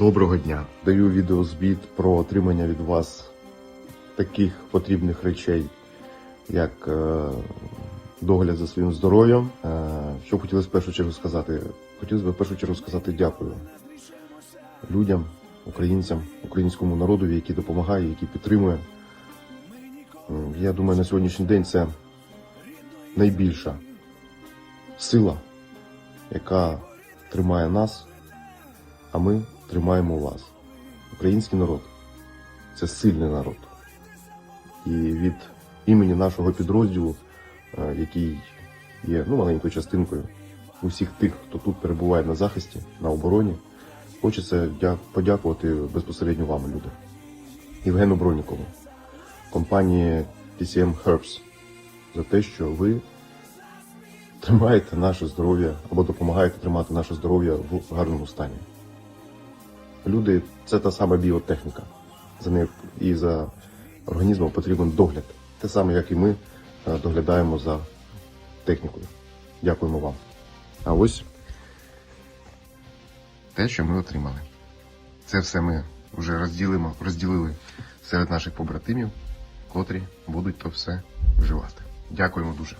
Доброго дня. Даю відеозвіт про отримання від вас таких потрібних речей, як е, догляд за своїм здоров'ям. Е, що хотілося в першу чергу сказати? Хотілося б в першу чергу сказати дякую людям, українцям, українському народові, який допомагає, який підтримує. Я думаю, на сьогоднішній день це найбільша сила, яка тримає нас, а ми тримаємо вас. Український народ це сильний народ. І від імені нашого підрозділу, е, який є ну, маленькою частинкою усіх тих, хто тут перебуває на захисті, на обороні, хочеться дя- подякувати безпосередньо вам, люди. Євгену Бронікову, компанії TCM Herbs за те, що ви тримаєте наше здоров'я або допомагаєте тримати наше здоров'я в гарному стані. Люди це та сама біотехніка. За нею і за організмом потрібен догляд. Те саме, як і ми е, доглядаємо за технікою. Дякуємо вам. А ось те, що ми отримали. Це все ми вже розділимо, розділили серед наших побратимів, котрі будуть то все вживати. Дякуємо дуже.